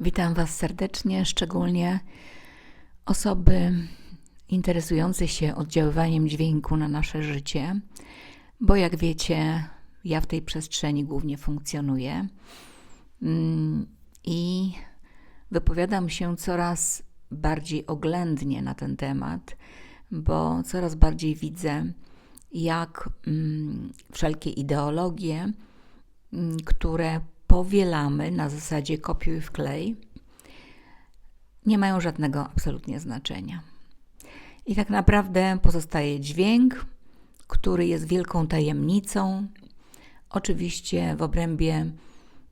Witam Was serdecznie, szczególnie osoby interesujące się oddziaływaniem dźwięku na nasze życie, bo jak wiecie, ja w tej przestrzeni głównie funkcjonuję mm, i wypowiadam się coraz bardziej oględnie na ten temat, bo coraz bardziej widzę, jak mm, wszelkie ideologie, mm, które powielamy na zasadzie kopiuj wklej, nie mają żadnego absolutnie znaczenia. I tak naprawdę pozostaje dźwięk, który jest wielką tajemnicą, oczywiście w obrębie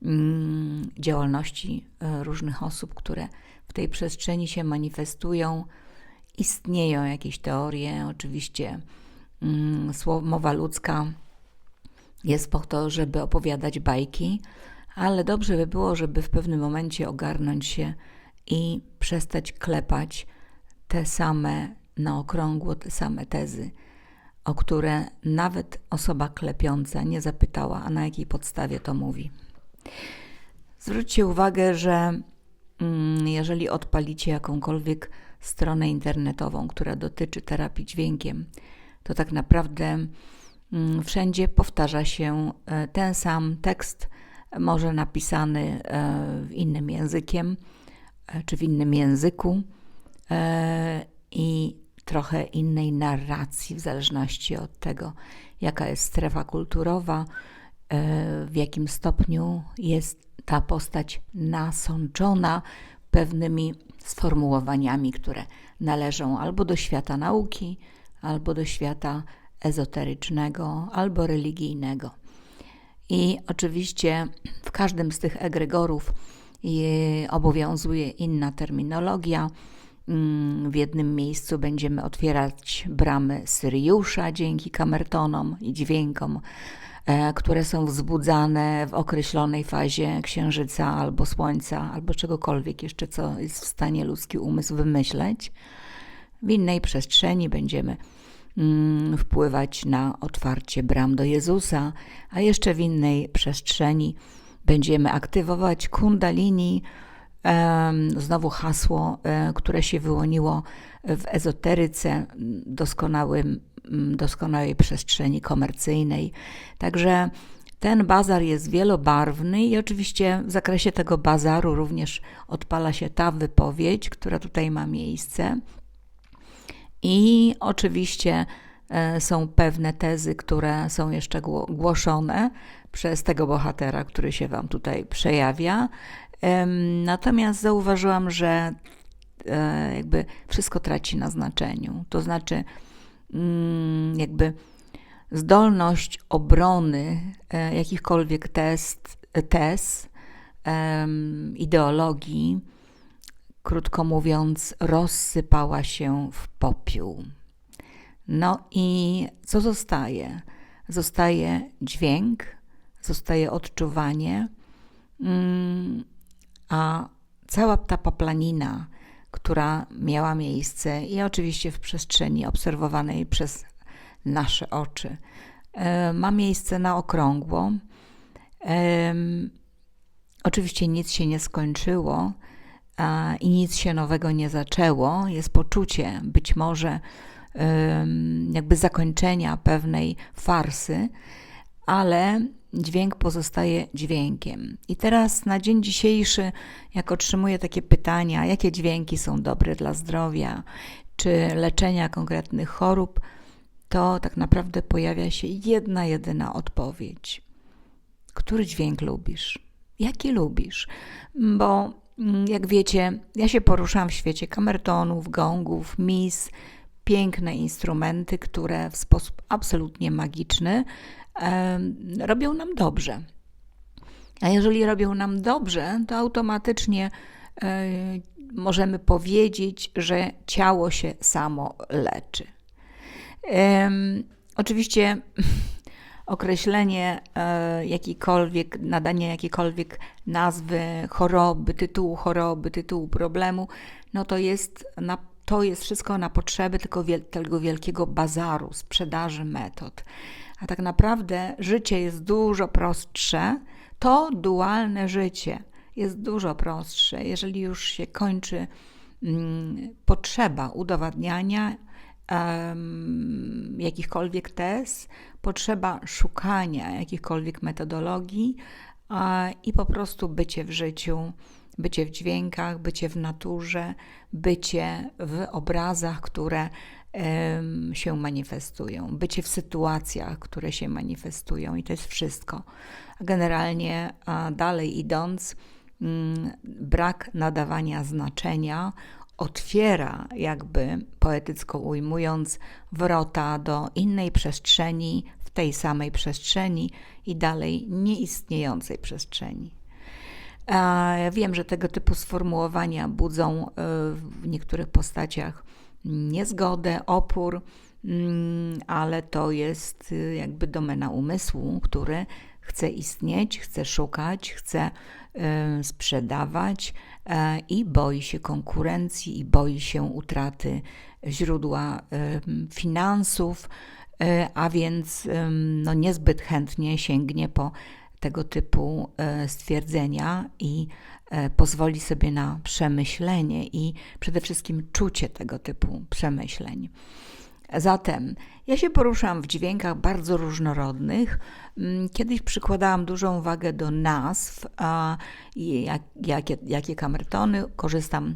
mm, działalności e, różnych osób, które w tej przestrzeni się manifestują. Istnieją jakieś teorie, oczywiście mm, mowa ludzka jest po to, żeby opowiadać bajki, ale dobrze by było, żeby w pewnym momencie ogarnąć się i przestać klepać te same na okrągło, te same tezy, o które nawet osoba klepiąca nie zapytała, a na jakiej podstawie to mówi. Zwróćcie uwagę, że mm, jeżeli odpalicie jakąkolwiek stronę internetową, która dotyczy terapii dźwiękiem, to tak naprawdę mm, wszędzie powtarza się e, ten sam tekst, może napisany e, innym językiem e, czy w innym języku e, i trochę innej narracji, w zależności od tego, jaka jest strefa kulturowa, w jakim stopniu jest ta postać nasączona pewnymi sformułowaniami, które należą albo do świata nauki, albo do świata ezoterycznego, albo religijnego. I oczywiście w każdym z tych egregorów obowiązuje inna terminologia. Mm, w jednym miejscu będziemy otwierać bramy Syriusza dzięki kamertonom i dźwiękom, e, które są wzbudzane w określonej fazie księżyca albo słońca, albo czegokolwiek jeszcze, co jest w stanie ludzki umysł wymyśleć. W innej przestrzeni będziemy wpływać na otwarcie bram do Jezusa, a jeszcze w innej przestrzeni będziemy aktywować kundalini, znowu hasło, e, które się wyłoniło w ezoteryce, doskonałym, doskonałej przestrzeni komercyjnej. Także ten bazar jest wielobarwny i oczywiście w zakresie tego bazaru również odpala się ta wypowiedź, która tutaj ma miejsce. I oczywiście e, są pewne tezy, które są jeszcze głoszone przez tego bohatera, który się Wam tutaj przejawia. Natomiast zauważyłam, że e, jakby wszystko traci na znaczeniu. To znaczy, mm, jakby zdolność obrony e, jakichkolwiek test, tez, ideologii, krótko mówiąc, rozsypała się w popiół. No i co zostaje? Zostaje dźwięk, zostaje odczuwanie, mm, a cała ta paplanina, która miała miejsce i oczywiście w przestrzeni obserwowanej przez nasze oczy, e, ma miejsce na okrągło. Oczywiście nic się nie skończyło, i nic się nowego nie zaczęło. Jest poczucie być może jakby zakończenia pewnej farsy, ale dźwięk pozostaje dźwiękiem. I teraz na dzień dzisiejszy, jak otrzymuję takie pytania, jakie dźwięki są dobre dla zdrowia, czy leczenia konkretnych chorób, to tak naprawdę pojawia się jedna, jedyna odpowiedź. Który dźwięk lubisz? Jaki lubisz? Bo jak wiecie, ja się poruszam w świecie kamertonów, gongów, mis, piękne instrumenty, które w sposób absolutnie magiczny e, robią nam dobrze. A jeżeli robią nam dobrze, to automatycznie e, możemy powiedzieć, że ciało się samo leczy. E, oczywiście określenie e, jakiejkolwiek, nadanie jakiejkolwiek nazwy choroby, tytułu choroby, tytułu problemu, no to jest, na, to jest wszystko na potrzeby tylko wiel, tego wielkiego bazaru, sprzedaży metod. A tak naprawdę życie jest dużo prostsze. To dualne życie jest dużo prostsze. Jeżeli już się kończy mm, potrzeba udowadniania jakichkolwiek tez, potrzeba szukania jakichkolwiek metodologii i po prostu bycie w życiu, bycie w dźwiękach, bycie w naturze, bycie w obrazach, które się manifestują, bycie w sytuacjach, które się manifestują i to jest wszystko. Generalnie dalej idąc, mm, brak nadawania znaczenia otwiera, jakby poetycko ujmując, wrota do innej przestrzeni, tej samej przestrzeni i dalej nieistniejącej przestrzeni. Wiem, że tego typu sformułowania budzą e, w niektórych postaciach niezgodę, opór, mm, ale to jest y, jakby domena umysłu, który chce istnieć, chce szukać, chce y, sprzedawać i boi się konkurencji, i boi się utraty źródła finansów, a więc no, niezbyt chętnie sięgnie po tego typu stwierdzenia i pozwoli sobie na przemyślenie i przede wszystkim czucie tego typu przemyśleń. Zatem ja się poruszam w dźwiękach bardzo różnorodnych. Mm, kiedyś przykładałam dużą uwagę do nazw, a jak, jakie, jakie kamertony. Korzystam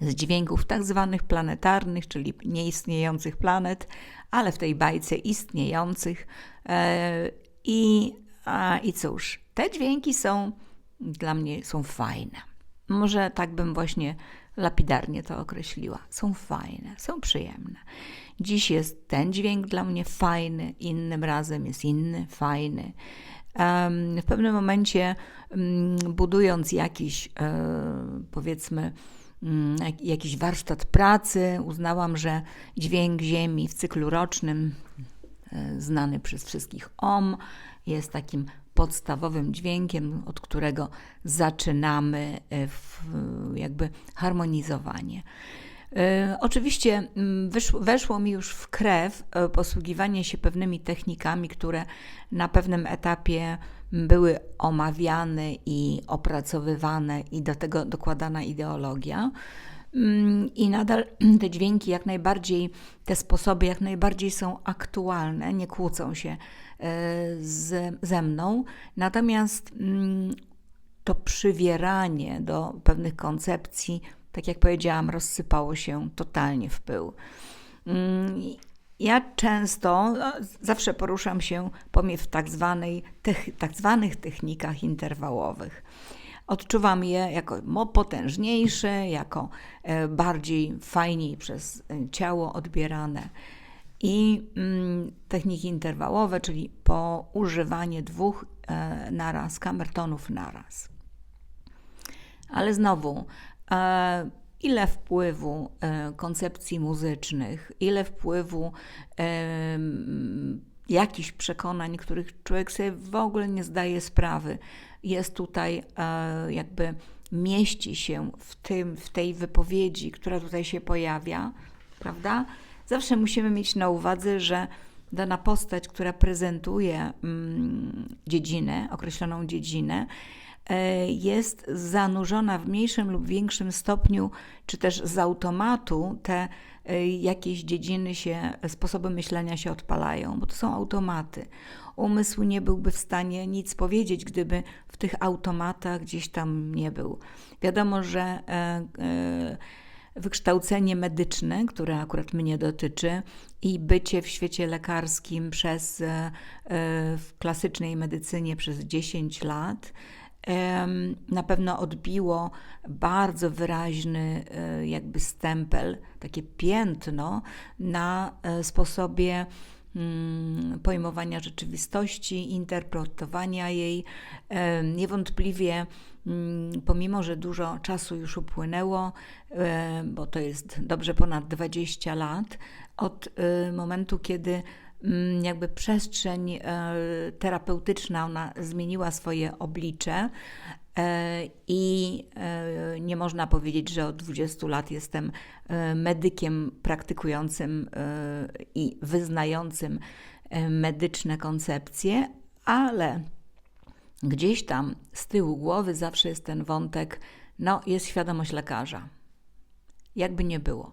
z dźwięków tak zwanych planetarnych, czyli nieistniejących planet, ale w tej bajce istniejących. E, I, I cóż, te dźwięki są dla mnie są fajne. Może tak bym właśnie lapidarnie to określiła. Są fajne, są przyjemne. Dziś jest ten dźwięk dla mnie fajny, innym razem jest inny, fajny. W pewnym momencie, mm, budując jakiś, e, powiedzmy, jakiś warsztat pracy, uznałam, że dźwięk Ziemi w cyklu rocznym, e, znany przez wszystkich OM, jest takim podstawowym dźwiękiem, od którego zaczynamy e, jakby harmonizowanie. E, oczywiście mm, weszło mi już w krew posługiwanie się pewnymi technikami, które na pewnym etapie były omawiane i opracowywane, i do tego dokładana ideologia. Mm, I nadal te dźwięki, jak najbardziej, te sposoby, jak najbardziej są aktualne, nie kłócą się e, z, ze mną. Natomiast mm, to przywieranie do pewnych koncepcji tak jak powiedziałam, rozsypało się totalnie w pył. Ja często, no, zawsze poruszam się w tak, zwanej, tak zwanych technikach interwałowych. Odczuwam je jako potężniejsze, jako e, bardziej fajniej przez e, ciało odbierane. I mm, techniki interwałowe, czyli po używanie dwóch e, naraz, kamertonów naraz. Ale znowu, ile wpływu e, koncepcji muzycznych, ile wpływu e, jakichś przekonań, których człowiek sobie w ogóle nie zdaje sprawy, jest tutaj jakby mieści się w, tym, w tej wypowiedzi, która tutaj się pojawia, prawda? Zawsze musimy mieć na uwadze, że dana postać, która prezentuje mm, dziedzinę, określoną dziedzinę, E, jest zanurzona w mniejszym lub większym stopniu, czy też z automatu te e, jakieś dziedziny się, sposoby myślenia się odpalają, bo to są automaty. Umysł nie byłby w stanie nic powiedzieć, gdyby w tych automatach gdzieś tam nie był. Wiadomo, że e, wykształcenie medyczne, które akurat mnie dotyczy, i bycie w świecie lekarskim przez w klasycznej medycynie przez 10 lat na pewno odbiło bardzo wyraźny e, jakby stempel, takie piętno na e, sposobie mm, pojmowania rzeczywistości, interpretowania jej. Niewątpliwie, mm, pomimo że dużo czasu już upłynęło, e, bo to jest dobrze ponad 20 lat, od momentu, kiedy jakby przestrzeń e, terapeutyczna, ona zmieniła swoje oblicze. E, I e, nie można powiedzieć, że od 20 lat jestem medykiem praktykującym i wyznającym medyczne koncepcje, ale gdzieś tam z tyłu głowy zawsze jest ten wątek, no jest świadomość lekarza. Jakby nie było.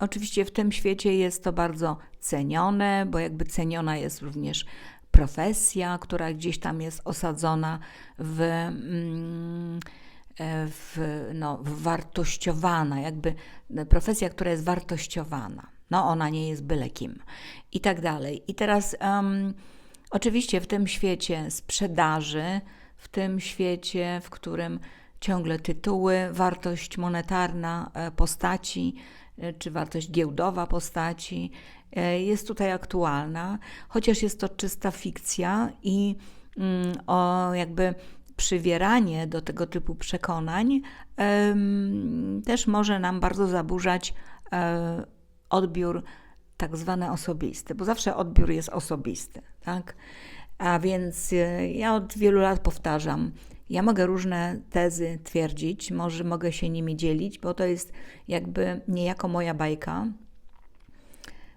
Oczywiście w tym świecie jest to bardzo cenione, bo jakby ceniona jest również profesja, która gdzieś tam jest osadzona w, mm, w, no, wartościowana, jakby profesja, która jest wartościowana. No, ona nie jest byle kim i tak dalej. I teraz um, oczywiście w tym świecie sprzedaży, w tym świecie, w którym ciągle tytuły, wartość monetarna e, postaci, czy wartość giełdowa postaci e, jest tutaj aktualna, chociaż jest to czysta fikcja i mm, o jakby przywieranie do tego typu przekonań też może nam bardzo zaburzać odbiór tak zwany osobisty, bo zawsze odbiór jest osobisty, tak? A więc ja od wielu lat powtarzam, ja mogę różne tezy twierdzić, może mogę się nimi dzielić, bo to jest jakby niejako moja bajka.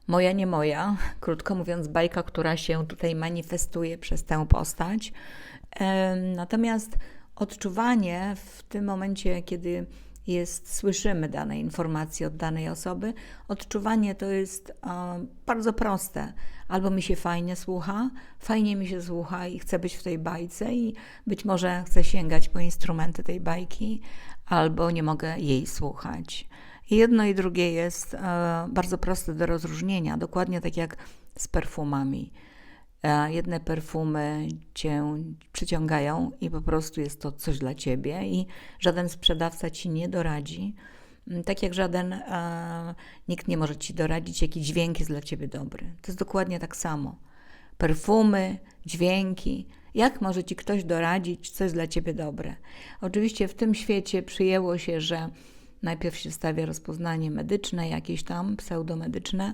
Moja, nie moja, krótko mówiąc, bajka, która się tutaj manifestuje przez tę postać. Natomiast odczuwanie w tym momencie, kiedy jest, słyszymy dane informacje od danej osoby, odczuwanie to jest bardzo proste. Albo mi się fajnie słucha, fajnie mi się słucha i chcę być w tej bajce i być może chcę sięgać po instrumenty tej bajki, albo nie mogę jej słuchać. Jedno i drugie jest e, bardzo proste do rozróżnienia, dokładnie tak jak z perfumami. Jedne perfumy cię przyciągają i po prostu jest to coś dla ciebie, i żaden sprzedawca ci nie doradzi. Mm, tak jak żaden, e, nikt nie może ci doradzić, jaki dźwięk jest dla ciebie dobry. To jest dokładnie tak samo. Perfumy, dźwięki. Jak może ci ktoś doradzić, co jest dla ciebie dobre? Oczywiście w tym świecie przyjęło się, że najpierw się stawia rozpoznanie medyczne, jakieś tam pseudomedyczne,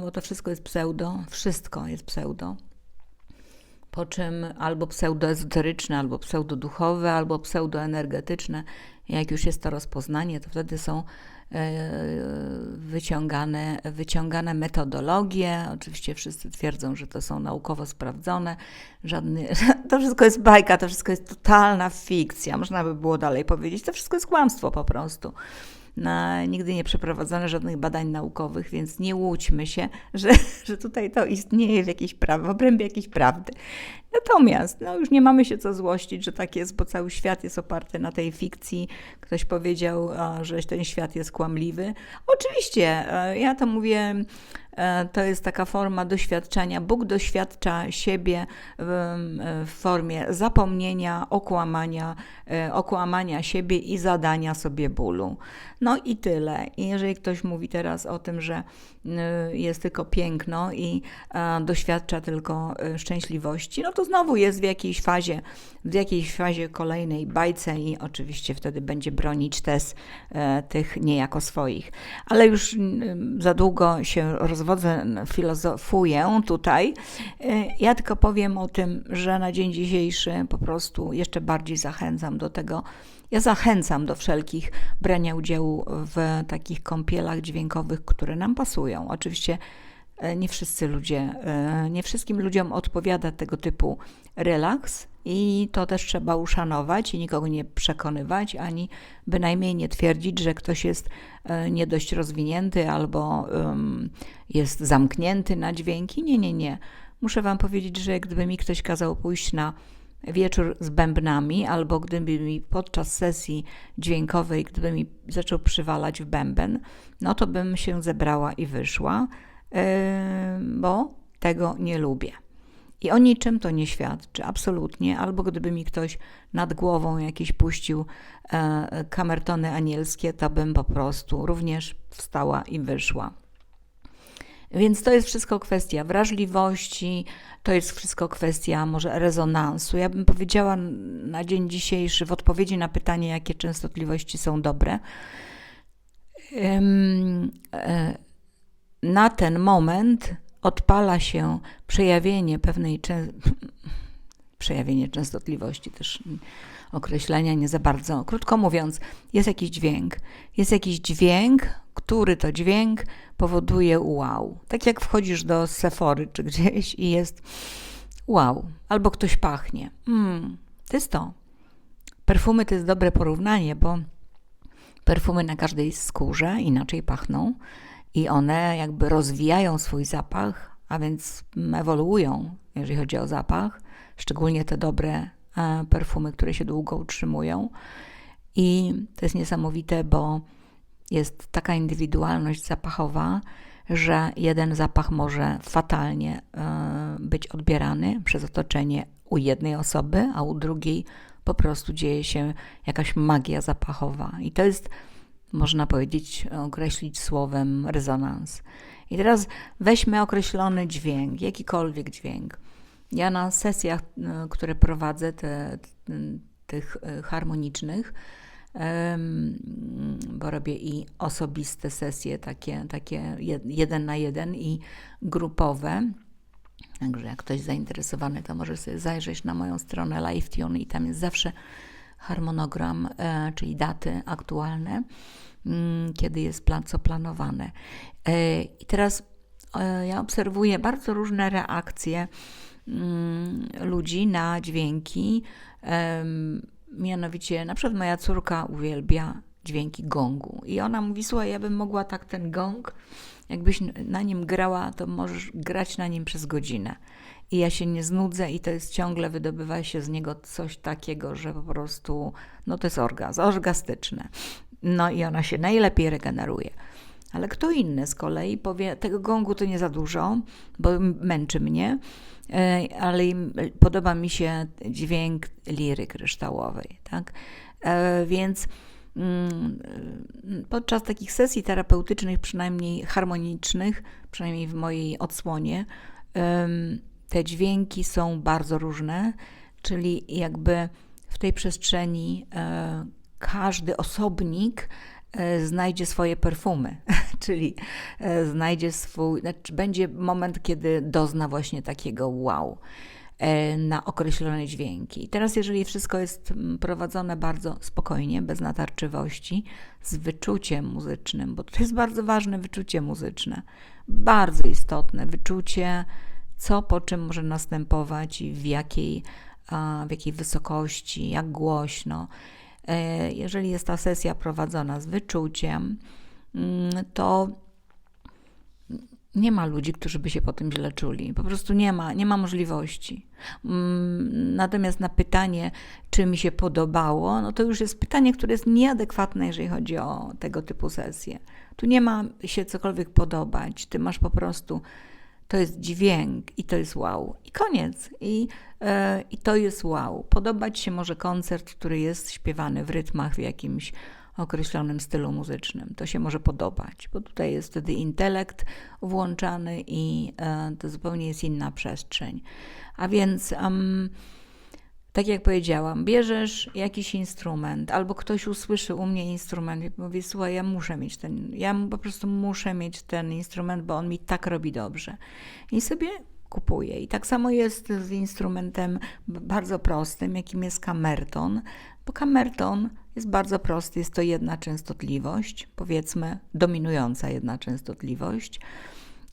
bo to wszystko jest pseudo, wszystko jest pseudo. Po czym albo pseudoezoteryczne, albo pseudoduchowe, albo pseudoenergetyczne. Jak już jest to rozpoznanie, to wtedy są e, wyciągane, wyciągane metodologie. Oczywiście wszyscy twierdzą, że to są naukowo sprawdzone. Żadny, to wszystko jest bajka, to wszystko jest totalna fikcja. Można by było dalej powiedzieć, to wszystko jest kłamstwo po prostu na, nigdy nie przeprowadzono żadnych badań naukowych, więc nie łudźmy się, że, że tutaj to istnieje w, jakiejś pra- w obrębie jakiejś prawdy. Natomiast no, już nie mamy się co złościć, że tak jest, bo cały świat jest oparty na tej fikcji. Ktoś powiedział, że ten świat jest kłamliwy. Oczywiście, e, ja to mówię E, to jest taka forma doświadczenia. Bóg doświadcza siebie w, w formie zapomnienia, okłamania, e, okłamania siebie i zadania sobie bólu. No i tyle. I jeżeli ktoś mówi teraz o tym, że jest tylko piękno i doświadcza tylko e, szczęśliwości, no to znowu jest w jakiejś fazie, w jakiejś fazie kolejnej bajce i oczywiście wtedy będzie bronić tez tych niejako swoich. Ale już za długo się rozwodzę filozofuję tutaj. E, ja tylko powiem o tym, że na dzień dzisiejszy po prostu jeszcze bardziej zachęcam do tego. Ja zachęcam do wszelkich brania udziału w takich kąpielach dźwiękowych, które nam pasują. Oczywiście e, nie wszyscy ludzie, e, nie wszystkim ludziom odpowiada tego typu relaks i to też trzeba uszanować i nikogo nie przekonywać, ani bynajmniej nie twierdzić, że ktoś jest e, nie dość rozwinięty albo jest zamknięty na dźwięki. Nie, nie, nie. Muszę Wam powiedzieć, że gdyby mi ktoś kazał pójść na wieczór z bębnami, albo gdyby mi podczas sesji dźwiękowej, gdyby mi zaczął przywalać w bęben, no to bym się zebrała i wyszła, bo tego nie lubię. I o niczym to nie świadczy, absolutnie. Albo gdyby mi ktoś nad głową jakiś puścił e, kamertony anielskie, to bym po prostu również wstała i wyszła. Więc to jest wszystko kwestia wrażliwości, to jest wszystko kwestia może rezonansu. Ja bym powiedziała na dzień dzisiejszy, w odpowiedzi na pytanie, jakie częstotliwości są dobre, e, na ten moment odpala się przejawienie pewnej przejawienie częstotliwości też określenia nie za bardzo. Krótko mówiąc, jest jakiś dźwięk. Jest jakiś dźwięk, który to dźwięk powoduje wow. Tak jak wchodzisz do Sephory czy gdzieś i jest wow, albo ktoś pachnie. Mm, to jest to. Perfumy to jest dobre porównanie, bo perfumy na każdej skórze inaczej pachną i one jakby rozwijają swój zapach, a więc ewoluują, jeżeli chodzi o zapach, szczególnie te dobre e, perfumy, które się długo utrzymują. I to jest niesamowite, bo jest taka indywidualność zapachowa, że jeden zapach może fatalnie e, być odbierany przez otoczenie u jednej osoby, a u drugiej po prostu dzieje się jakaś magia zapachowa. I to jest, można powiedzieć, określić słowem rezonans. I teraz weźmy określony dźwięk, jakikolwiek dźwięk. Ja na sesjach, e, które prowadzę, te, tych e, harmonicznych, bo robię i osobiste sesje, takie, takie jeden na jeden i grupowe. Także jak ktoś zainteresowany, to może sobie zajrzeć na moją stronę LiveTune i tam jest zawsze harmonogram, e, czyli daty aktualne, mm, kiedy jest plan, co planowane. E, I teraz e, ja obserwuję bardzo różne reakcje mm, ludzi na dźwięki. Mianowicie, na przykład moja córka uwielbia dźwięki gongu. I ona mówi: Słuchaj, ja bym mogła tak ten gong, jakbyś na nim grała, to możesz grać na nim przez godzinę. I ja się nie znudzę, i to jest ciągle, wydobywa się z niego coś takiego, że po prostu, no to jest orgazm, orgastyczne. No i ona się najlepiej regeneruje. Ale kto inny z kolei powie, tego gongu to nie za dużo, bo męczy mnie, e, ale podoba mi się dźwięk liry kryształowej, tak? E, więc mm, podczas takich sesji terapeutycznych, przynajmniej harmonicznych, przynajmniej w mojej odsłonie, te dźwięki są bardzo różne, czyli jakby w tej przestrzeni e, każdy osobnik E, znajdzie swoje perfumy, czyli e, znajdzie swój, znaczy będzie moment, kiedy dozna właśnie takiego wow na określone dźwięki. I teraz, jeżeli wszystko jest prowadzone bardzo spokojnie, bez natarczywości, z wyczuciem muzycznym, bo to jest bardzo ważne wyczucie muzyczne, bardzo istotne wyczucie, co po czym może następować w jakiej, w jakiej wysokości, jak głośno E, jeżeli jest ta sesja prowadzona z wyczuciem, mm, to nie ma ludzi, którzy by się po tym źle czuli. Po prostu nie ma, nie ma możliwości. Mm, natomiast na pytanie, czy mi się podobało, no to już jest pytanie, które jest nieadekwatne, jeżeli chodzi o tego typu sesje. Tu nie ma się cokolwiek podobać. Ty masz po prostu to jest dźwięk i to jest wow. I koniec. I, e, I to jest wow. Podobać się może koncert, który jest śpiewany w rytmach w jakimś określonym stylu muzycznym. To się może podobać, bo tutaj jest wtedy intelekt włączany i e, to zupełnie jest inna przestrzeń. A więc. Tak jak powiedziałam, bierzesz jakiś instrument, albo ktoś usłyszy u mnie instrument i mówi, słuchaj, ja muszę mieć ten, ja po prostu muszę mieć ten instrument, bo on mi tak robi dobrze. I sobie kupuję. I tak samo jest z instrumentem bardzo prostym, jakim jest kamerton, bo kamerton jest bardzo prosty, jest to jedna częstotliwość, powiedzmy dominująca jedna częstotliwość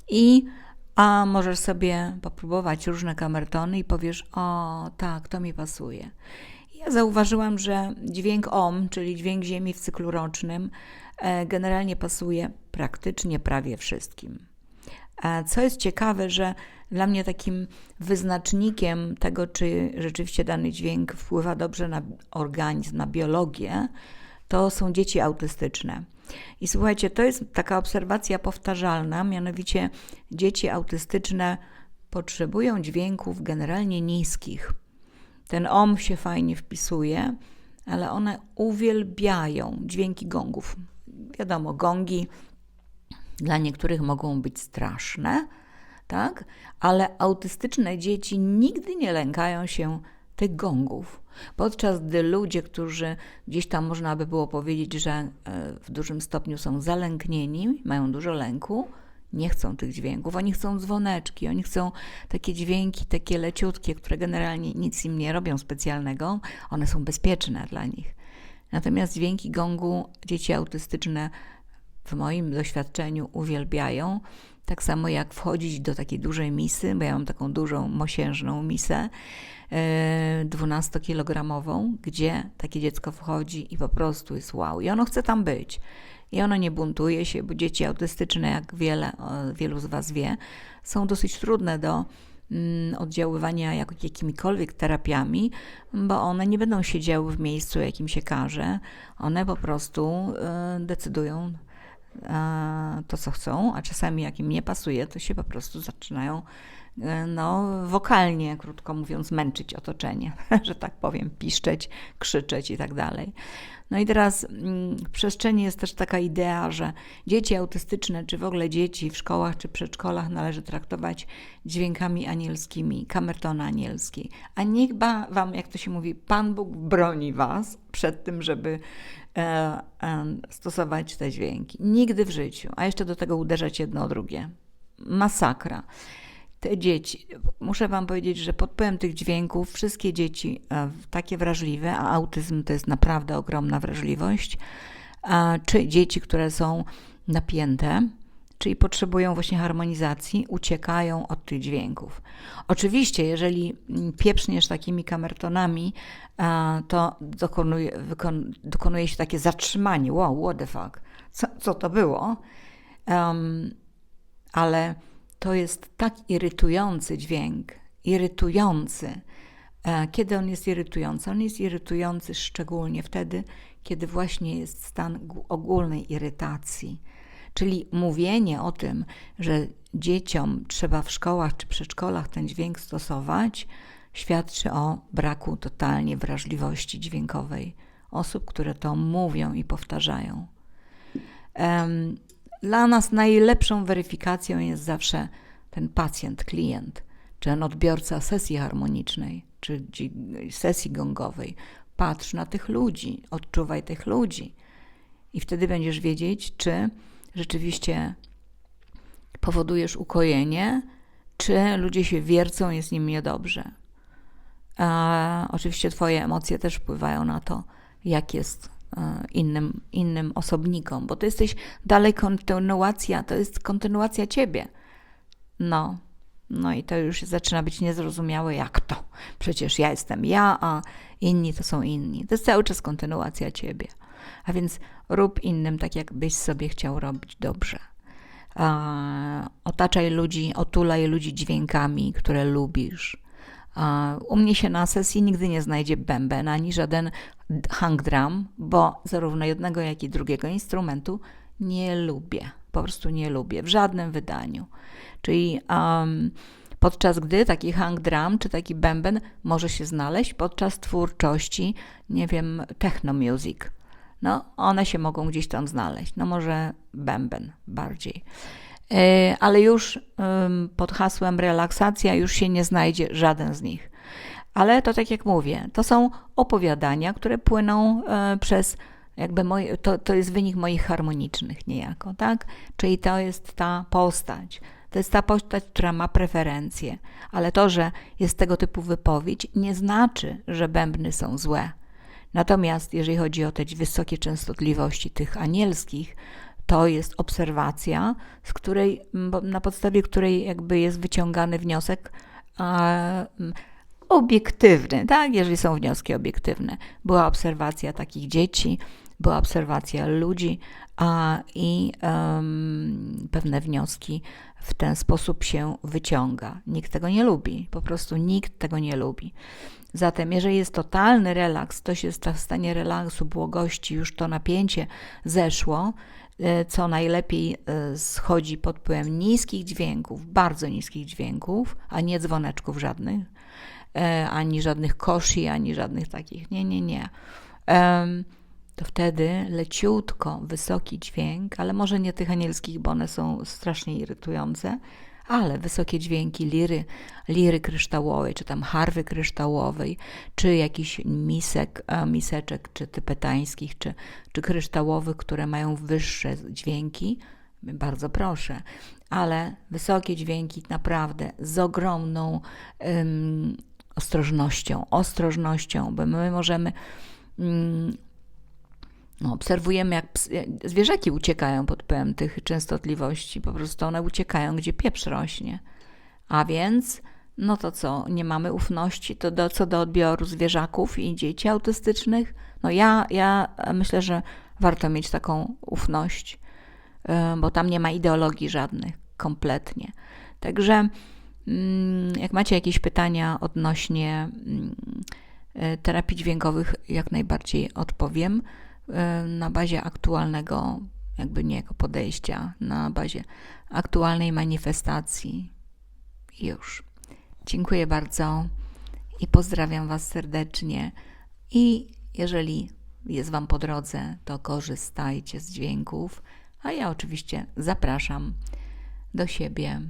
i a możesz sobie popróbować różne kamertony i powiesz: O, tak, to mi pasuje. Ja zauważyłam, że dźwięk OM, czyli dźwięk Ziemi w cyklu rocznym, e, generalnie pasuje praktycznie prawie wszystkim. E, co jest ciekawe, że dla mnie takim wyznacznikiem tego, czy rzeczywiście dany dźwięk wpływa dobrze na organizm, na biologię, to są dzieci autystyczne. I słuchajcie, to jest taka obserwacja powtarzalna, mianowicie dzieci autystyczne potrzebują dźwięków generalnie niskich. Ten om się fajnie wpisuje, ale one uwielbiają dźwięki gongów. Wiadomo, gongi dla niektórych mogą być straszne, tak? Ale autystyczne dzieci nigdy nie lękają się tych gongów. Podczas gdy ludzie, którzy gdzieś tam można by było powiedzieć, że e, w dużym stopniu są zalęknieni, mają dużo lęku, nie chcą tych dźwięków. Oni chcą dzwoneczki, oni chcą takie dźwięki, takie leciutkie, które generalnie nic im nie robią specjalnego. One są bezpieczne dla nich. Natomiast dźwięki gongu dzieci autystyczne w moim doświadczeniu uwielbiają. Tak samo jak wchodzić do takiej dużej misy, bo ja mam taką dużą, mosiężną misę, 12-kilogramową, gdzie takie dziecko wchodzi i po prostu jest wow. I ono chce tam być. I ono nie buntuje się, bo dzieci autystyczne, jak wiele, wielu z Was wie, są dosyć trudne do mm, oddziaływania jak, jakimikolwiek terapiami, bo one nie będą siedziały w miejscu, jakim się każe. One po prostu y, decydują to, co chcą, a czasami jak im nie pasuje, to się po prostu zaczynają E, no, wokalnie, krótko mówiąc, męczyć otoczenie, że tak powiem, piszczeć, krzyczeć i tak dalej. No i teraz mm, w przestrzeni jest też taka idea, że dzieci autystyczne, czy w ogóle dzieci w szkołach czy przedszkolach należy traktować dźwiękami anielskimi, kamertona anielski. A niech wam, jak to się mówi, Pan Bóg broni was przed tym, żeby e, e, stosować te dźwięki. Nigdy w życiu. A jeszcze do tego uderzać jedno o drugie. Masakra te dzieci, muszę Wam powiedzieć, że pod wpływem tych dźwięków wszystkie dzieci e, takie wrażliwe, a autyzm to jest naprawdę ogromna wrażliwość, czy dzieci, które są napięte, czyli potrzebują właśnie harmonizacji, uciekają od tych dźwięków. Oczywiście, jeżeli pieprzniesz takimi kamertonami, to dokonuje, dokonuje się takie zatrzymanie. Wow, what the fuck? Co, co to było? Um, ale to jest tak irytujący dźwięk, irytujący. E, kiedy on jest irytujący? On jest irytujący szczególnie wtedy, kiedy właśnie jest stan ogólnej irytacji. Czyli mówienie o tym, że dzieciom trzeba w szkołach czy przedszkolach ten dźwięk stosować, świadczy o braku totalnie wrażliwości dźwiękowej osób, które to mówią i powtarzają. Dla nas najlepszą weryfikacją jest zawsze ten pacjent, klient, czy ten odbiorca sesji harmonicznej, czy sesji gongowej. Patrz na tych ludzi, odczuwaj tych ludzi. I wtedy będziesz wiedzieć, czy rzeczywiście powodujesz ukojenie, czy ludzie się wiercą, jest im niedobrze. A oczywiście Twoje emocje też wpływają na to, jak jest E, innym, innym osobnikom, bo to jesteś dalej kontynuacja, to jest kontynuacja ciebie. No, no i to już zaczyna być niezrozumiałe, jak to. Przecież ja jestem ja, a inni to są inni. To jest cały czas kontynuacja ciebie. A więc rób innym tak, jakbyś sobie chciał robić dobrze. otaczaj ludzi, otulaj ludzi dźwiękami, które lubisz. U mnie się na sesji nigdy nie znajdzie bęben ani żaden hang drum, bo zarówno jednego, jak i drugiego instrumentu nie lubię. Po prostu nie lubię w żadnym wydaniu. Czyli um, podczas gdy taki hang drum czy taki bęben może się znaleźć podczas twórczości, nie wiem, techno music. No, one się mogą gdzieś tam znaleźć. No może bęben bardziej. E, ale już pod hasłem relaksacja już się nie znajdzie żaden z nich. Ale to tak jak mówię, to są opowiadania, które płyną e, przez jakby moje, to, to jest wynik moich harmonicznych niejako, tak? Czyli to jest ta postać. To jest ta postać, która ma preferencje, ale to, że jest tego typu wypowiedź, nie znaczy, że bębny są złe. Natomiast jeżeli chodzi o te wysokie częstotliwości tych anielskich, to jest obserwacja, z której, na podstawie której jakby jest wyciągany wniosek obiektywny, tak? Jeżeli są wnioski obiektywne. Była obserwacja takich dzieci, była obserwacja ludzi a, i um, pewne wnioski w ten sposób się wyciąga. Nikt tego nie lubi, po prostu nikt tego nie lubi. Zatem, jeżeli jest totalny relaks, ktoś jest w stanie relaksu, błogości, już to napięcie zeszło, co najlepiej e, schodzi pod wpływem niskich dźwięków, bardzo niskich dźwięków, a nie dzwoneczków żadnych, e, ani żadnych koszy, ani żadnych takich. Nie, nie, nie. To wtedy leciutko, wysoki dźwięk, ale może nie tych anielskich, bo one są strasznie irytujące, ale wysokie dźwięki liry, liry kryształowej, czy tam harwy kryształowej, czy jakiś misek, e, miseczek, czy tybetańskich, czy, czy kryształowych, które mają wyższe dźwięki, bardzo proszę, ale wysokie dźwięki naprawdę z ogromną ostrożnością, ostrożnością, bo my możemy No, obserwujemy, jak ps- zwierzaki uciekają pod wpływem tych częstotliwości. Po prostu one uciekają, gdzie pieprz rośnie. A więc, no to co, nie mamy ufności to do, co do odbioru zwierzaków i dzieci autystycznych? No ja, ja myślę, że warto mieć taką ufność, y, bo tam nie ma ideologii żadnych, kompletnie. Także mm, jak macie jakieś pytania odnośnie mm, y, terapii dźwiękowych, jak najbardziej odpowiem na bazie aktualnego, jakby niejako podejścia, na bazie aktualnej manifestacji. Już. Dziękuję bardzo i pozdrawiam Was serdecznie. I jeżeli jest Wam po drodze, to korzystajcie z dźwięków, a ja oczywiście zapraszam do siebie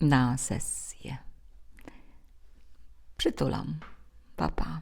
na sesję. Przytulam. Pa, pa.